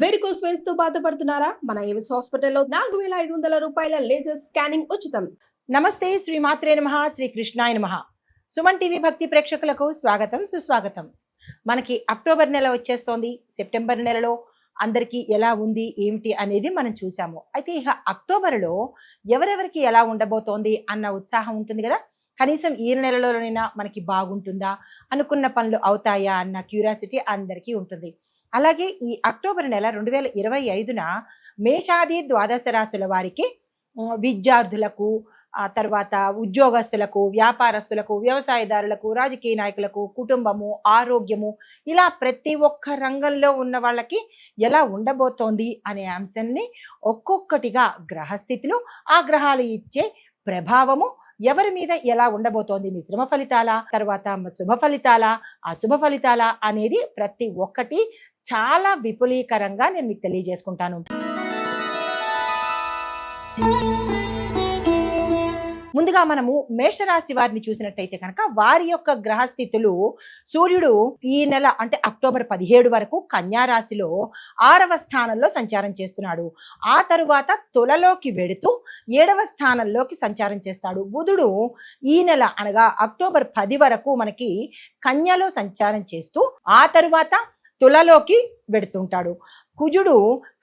Varicose వెయిన్స్తో బాధపడుతున్నారా? మన Avis హాస్పిటల్లో నాలుగు వేల ఐదు వందల రూపాయల లేజర్ స్కానింగ్ ఉచితం. నమస్తే శ్రీ మాత్రే నమ శ్రీ కృష్ణాయ నమ. సుమన్ టీవీ భక్తి ప్రేక్షకులకు స్వాగతం సుస్వాగతం. మనకి అక్టోబర్ నెల వచ్చేస్తోంది. సెప్టెంబర్ నెలలో అందరికీ ఎలా ఉంది ఏమిటి అనేది మనం చూసాము అయితే ఇక అక్టోబర్లో ఎవరెవరికి ఎలా ఉండబోతోంది అన్న ఉత్సాహం ఉంటుంది కదా? కనీసం ఈ నెలలోనైనా మనకి బాగుంటుందా? అనుకున్న పనులు అవుతాయా అన్న క్యూరియాసిటీ అందరికీ ఉంటుంది. అలాగే ఈ అక్టోబర్ నెల రెండు వేల ఇరవై ఐదున మేషాది ద్వాదశ రాశుల వారికి విద్యార్థులకు ఆ తర్వాత ఉద్యోగస్తులకు వ్యాపారస్తులకు వ్యవసాయదారులకు రాజకీయ నాయకులకు కుటుంబము ఆరోగ్యము ఇలా ప్రతి ఒక్క రంగంలో ఉన్న వాళ్ళకి ఎలా ఉండబోతోంది అనే అంశాన్ని ఒక్కొక్కటిగా గ్రహస్థితులు ఆ గ్రహాలు ఇచ్చే ప్రభావము ఎవరి మీద ఎలా ఉండబోతోంది మిశ్రమ ఫలితాల తర్వాత శుభ ఫలితాల అశుభ ఫలితాల అనేది ప్రతి ఒక్కటి చాలా విపులీకరంగా నేను మీకు తెలియజేసుకుంటాను. ముందుగా మనము మేషరాశి వారిని చూసినట్టయితే కనుక వారి యొక్క గ్రహస్థితులు సూర్యుడు ఈ నెల అంటే అక్టోబర్ పదిహేడు వరకు కన్యారాశిలో ఆరవ స్థానంలో సంచారం చేస్తున్నాడు. ఆ తరువాత తులలోకి వెడుతూ ఏడవ స్థానంలోకి సంచారం చేస్తాడు. బుధుడు ఈ నెల అనగా అక్టోబర్ పది వరకు మనకి కన్యలో సంచారం చేస్తూ ఆ తరువాత తులలోకి వెడుతుంటాడు. కుజుడు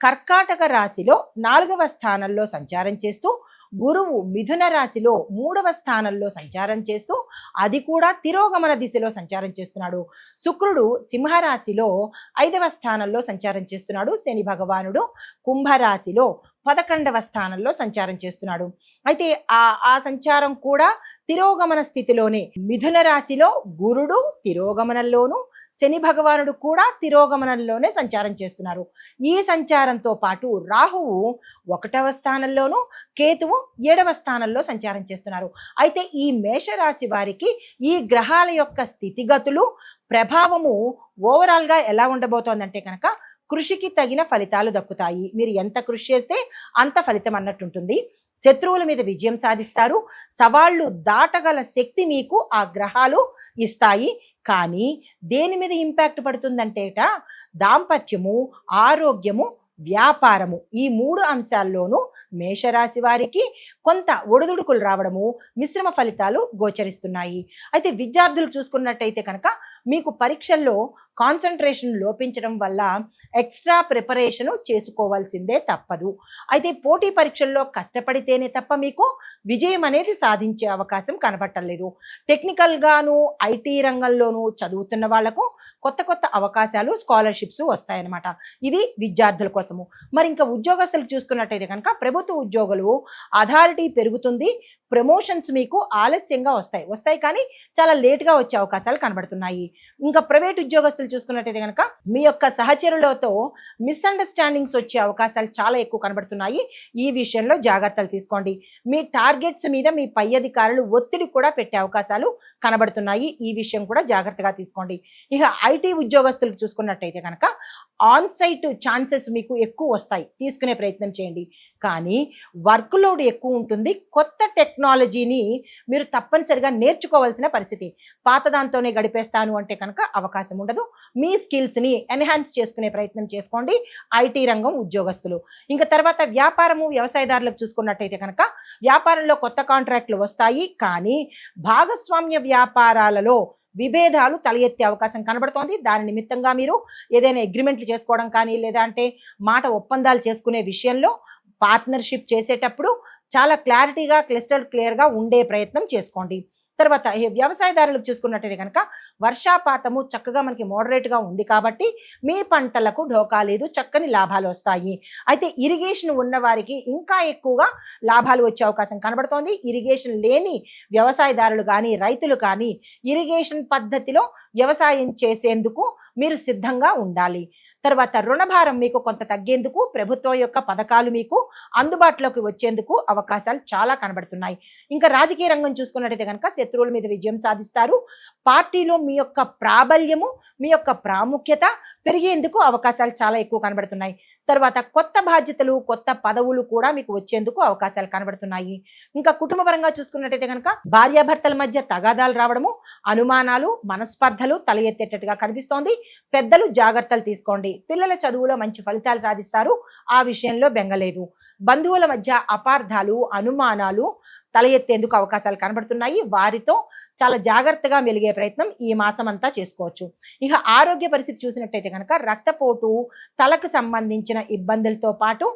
కర్కాటక రాశిలో నాలుగవ స్థానంలో సంచారం చేస్తూ గురువు మిథున రాశిలో మూడవ స్థానంలో సంచారం చేస్తూ అది కూడా తిరోగమన దిశలో సంచారం చేస్తున్నాడు. శుక్రుడు సింహరాశిలో ఐదవ స్థానంలో సంచారం చేస్తున్నాడు. శని భగవానుడు కుంభరాశిలో పదకొండవ స్థానంలో సంచారం చేస్తున్నాడు. అయితే ఆ ఆ సంచారం కూడా తిరోగమన స్థితిలోనే. మిథున రాశిలో గురుడు తిరోగమనంలోను శని భగవానుడు కూడా తిరోగమనంలోనే సంచారం చేస్తున్నారు. ఈ సంచారంతో పాటు రాహువు ఒకటవ స్థానంలోనూ కేతువు ఏడవ స్థానంలో సంచారం చేస్తున్నారు. అయితే ఈ మేషరాశి వారికి ఈ గ్రహాల యొక్క స్థితిగతులు ప్రభావము ఓవరాల్గా ఎలా ఉండబోతోందంటే కనుక కృషికి తగిన ఫలితాలు దక్కుతాయి. మీరు ఎంత కృషి చేస్తే అంత ఫలితం అన్నట్టుంటుంది. శత్రువుల మీద విజయం సాధిస్తారు. సవాళ్ళు దాటగల శక్తి మీకు ఆ గ్రహాలు ఇస్తాయి. కానీ దేని మీద ఇంపాక్ట్ పడుతుందంటేట దాంపత్యము ఆరోగ్యము వ్యాపారము. ఈ మూడు అంశాల్లోనూ మేషరాశి వారికి కొంత ఒడిదుడుకులు రావడము మిశ్రమ ఫలితాలు గోచరిస్తున్నాయి. అయితే విద్యార్థులు చూసుకున్నట్టయితే కనుక మీకు పరీక్షల్లో కాన్సన్ట్రేషన్ లోపించడం వల్ల ఎక్స్ట్రా ప్రిపరేషన్ చేసుకోవాల్సిందే తప్పదు. అయితే పోటీ పరీక్షల్లో కష్టపడితేనే తప్ప మీకు విజయం అనేది సాధించే అవకాశం కనబట్టలేదు టెక్నికల్గాను ఐటీ రంగంలోనూ చదువుతున్న వాళ్ళకు కొత్త కొత్త అవకాశాలు స్కాలర్షిప్స్ వస్తాయన్నమాట. ఇది విద్యార్థుల కోసము. మరి ఇంకా ఉద్యోగస్తులు చూసుకున్నట్టయితే కనుక ప్రభుత్వ ఉద్యోగులు అథారిటీ పెరుగుతుంది. ప్రమోషన్స్ మీకు ఆలస్యంగా వస్తాయి. వస్తాయి కానీ చాలా లేట్గా వచ్చే అవకాశాలు కనబడుతున్నాయి. ఇంకా ప్రైవేట్ ఉద్యోగస్తులు చూసుకున్నట్టయితే కనుక మీ యొక్క సహచరులతో మిస్అండర్స్టాండింగ్స్ వచ్చే అవకాశాలు చాలా ఎక్కువ కనబడుతున్నాయి. ఈ విషయంలో జాగ్రత్తలు తీసుకోండి. మీ టార్గెట్స్ మీద మీ పై అధికారులు ఒత్తిడి కూడా పెట్టే అవకాశాలు కనబడుతున్నాయి. ఈ విషయం కూడా జాగ్రత్తగా తీసుకోండి. ఇక ఐటీ ఉద్యోగస్తులకు చూసుకున్నట్టయితే కనుక ఆన్ సైట్ ఛాన్సెస్ మీకు ఎక్కువ వస్తాయి. తీసుకునే ప్రయత్నం చేయండి. కానీ వర్క్ లోడ్ ఎక్కువ ఉంటుంది. కొత్త టెక్నాలజీని మీరు తప్పనిసరిగా నేర్చుకోవాల్సిన పరిస్థితి. పాత దాంతోనే గడిపేస్తాను అంటే కనుక అవకాశం ఉండదు. మీ స్కిల్స్ని ఎన్హాన్స్ చేసుకునే ప్రయత్నం చేసుకోండి. ఐటీ రంగం ఉద్యోగస్తులు. ఇంకా తర్వాత వ్యాపారము వ్యవసాయదారులకు చూసుకున్నట్టయితే కనుక వ్యాపారంలో కొత్త కాంట్రాక్ట్లు వస్తాయి. కానీ భాగస్వామ్య వ్యాపారాలలో విభేదాలు తల ఎత్తే అవకాశం కనబడుతోంది. దాని నిమిత్తంగా మీరు ఏదైనా అగ్రిమెంట్లు చేసుకోవడం కానీ లేదా అంటే మాట ఒప్పందాలు చేసుకునే విషయంలో పార్ట్నర్షిప్ చేసేటప్పుడు చాలా క్లారిటీగా క్లిస్టల్ క్లియర్గా ఉండే ప్రయత్నం చేసుకోండి. తర్వాత వ్యవసాయదారులకు చూసుకున్నట్టయితే కనుక వర్షాపాతము చక్కగా మనకి మోడరేట్గా ఉంది కాబట్టి మీ పంటలకు ఢోకా లేదు చక్కని లాభాలు వస్తాయి. అయితే ఇరిగేషన్ ఉన్న వారికి ఇంకా ఎక్కువగా లాభాలు వచ్చే అవకాశం కనబడుతోంది. ఇరిగేషన్ లేని వ్యవసాయదారులు కానీ రైతులు కానీ ఇరిగేషన్ పద్ధతిలో వ్యవసాయం చేసేందుకు మీరు సిద్ధంగా ఉండాలి. తర్వాత రుణభారం మీకు కొంత తగ్గేందుకు ప్రభుత్వం యొక్క పథకాలు మీకు అందుబాటులోకి వచ్చేందుకు అవకాశాలు చాలా కనబడుతున్నాయి. ఇంకా రాజకీయ రంగం చూసుకున్నట్టయితే కనుక శత్రువుల మీద విజయం సాధిస్తారు. పార్టీలో మీ యొక్క ప్రాబల్యము మీ యొక్క ప్రాముఖ్యత పెరిగేందుకు అవకాశాలు చాలా ఎక్కువ కనబడుతున్నాయి. తర్వాత కొత్త బాధ్యతలు కొత్త పదవులు కూడా మీకు వచ్చేందుకు అవకాశాలు కనబడుతున్నాయి. ఇంకా కుటుంబపరంగా చూసుకున్నట్టయితే కనుక భార్యాభర్తల మధ్య తగాదాలు రావడము అనుమానాలు మనస్పర్ధలు తల ఎత్తేటట్టుగా కనిపిస్తోంది. పెద్దలు జాగ్రత్తలు తీసుకోండి. పిల్లల చదువులో మంచి ఫలితాలు సాధిస్తారు. ఆ విషయంలో బెంగలేదు. బంధువుల మధ్య అపార్థాలు అనుమానాలు తల ఎత్తేందుకు అవకాశాలు కనబడుతున్నాయి. వారితో చాలా జాగ్రత్తగా మెలిగే ప్రయత్నం ఈ మాసం అంతా చేసుకోవచ్చు. ఇక ఆరోగ్య పరిస్థితి చూసినట్టయితే కనుక రక్తపోటు తలకు సంబంధించిన ఇబ్బందులతో పాటు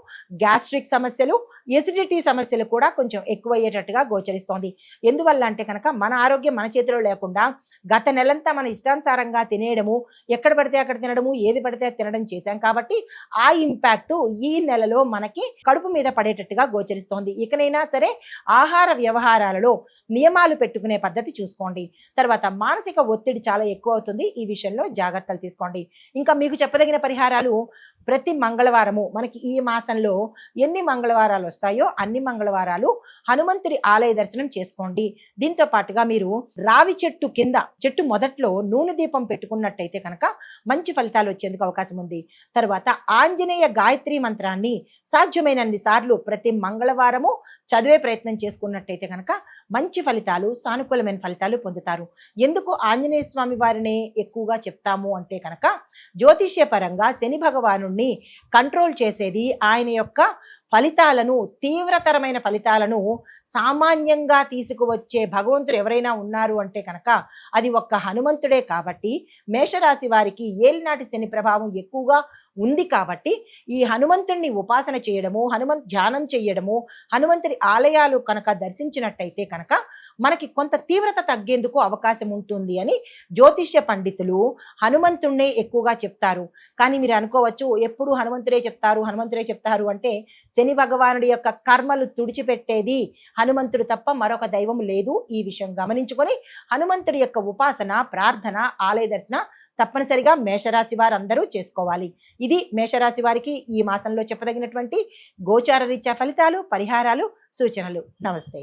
గ్యాస్ట్రిక్ సమస్యలు ఎసిడిటీ సమస్యలు కూడా కొంచెం ఎక్కువయ్యేటట్టుగా గోచరిస్తోంది. ఎందువల్ల అంటే కనుక మన ఆరోగ్యం మన చేతిలో లేకుండా గత నెలంతా మన ఇష్టానుసారంగా తినేయడము ఎక్కడ పడితే అక్కడ తినడము ఏది పడితే తినడం చేశాం కాబట్టి ఆ ఇంపాక్ట్ ఈ నెలలో మనకి కడుపు మీద పడేటట్టుగా గోచరిస్తోంది. ఇకనైనా సరే ఆహార వ్యవహారాలలో నియమాలు పెట్టుకునే పద్ధతి చూసుకోండి. తర్వాత మానసిక ఒత్తిడి చాలా ఎక్కువ అవుతుంది. ఈ విషయంలో జాగ్రత్తలు తీసుకోండి. ఇంకా మీకు చెప్పదగిన పరిహారాలు ప్రతి మంగళవారము మనకి ఈ మాసంలో ఎన్ని మంగళవారాలు వస్తాయో అన్ని మంగళవారాలు హనుమంతుడి ఆలయ దర్శనం చేసుకోండి. దీంతో పాటుగా మీరు రావి చెట్టు కింద చెట్టు మొదట్లో నూనె దీపం పెట్టుకున్నట్టయితే కనుక మంచి ఫలితాలు వచ్చేందుకు అవకాశం ఉంది. తర్వాత ఆంజనేయ గాయత్రి మంత్రాన్ని సాధ్యమైనన్ని సార్లు ప్రతి మంగళవారము చదివే ప్రయత్నం చేసుకున్న చేసుకున్నట్టయితే కనుక మంచి ఫలితాలు సానుకూలమైన ఫలితాలు పొందుతారు. ఎందుకు ఆంజనేయ స్వామి వారినే ఎక్కువగా చెప్తాము అంటే కనుక జ్యోతిష్య పరంగా శని భగవాను కంట్రోల్ చేసేది ఆయన యొక్క ఫలితాలను తీవ్రతరమైన ఫలితాలను సామాన్యంగా తీసుకువచ్చే భగవంతుడు ఎవరైనా ఉన్నారు అంటే కనుక అది ఒక్క హనుమంతుడే కాబట్టి మేషరాశి వారికి ఏలినాటి శని ప్రభావం ఎక్కువగా ఉంది కాబట్టి ఈ హనుమంతుడిని ఉపాసన చేయడము హనుమంత్ ధ్యానం చేయడము హనుమంతుడి ఆలయాలు కనుక దర్శించినట్టయితే కనుక మనకి కొంత తీవ్రత తగ్గేందుకు అవకాశం ఉంటుంది అని జ్యోతిష్య పండితులు హనుమంతుణ్ణే ఎక్కువగా చెప్తారు. కానీ మీరు అనుకోవచ్చు ఎప్పుడు హనుమంతుడే చెప్తారు హనుమంతుడే చెప్తారు అంటే శని భగవానుడి యొక్క కర్మలు తుడిచిపెట్టేది హనుమంతుడు తప్ప మరొక దైవం లేదు. ఈ విషయం గమనించుకొని హనుమంతుడి యొక్క ఉపాసన ప్రార్థన ఆలయ దర్శన తప్పనిసరిగా మేషరాశి వారు అందరూ చేసుకోవాలి. ఇది మేషరాశి వారికి ఈ మాసంలో చెప్పదగినటువంటి గోచార రీత్యా ఫలితాలు పరిహారాలు సూచనలు. నమస్తే.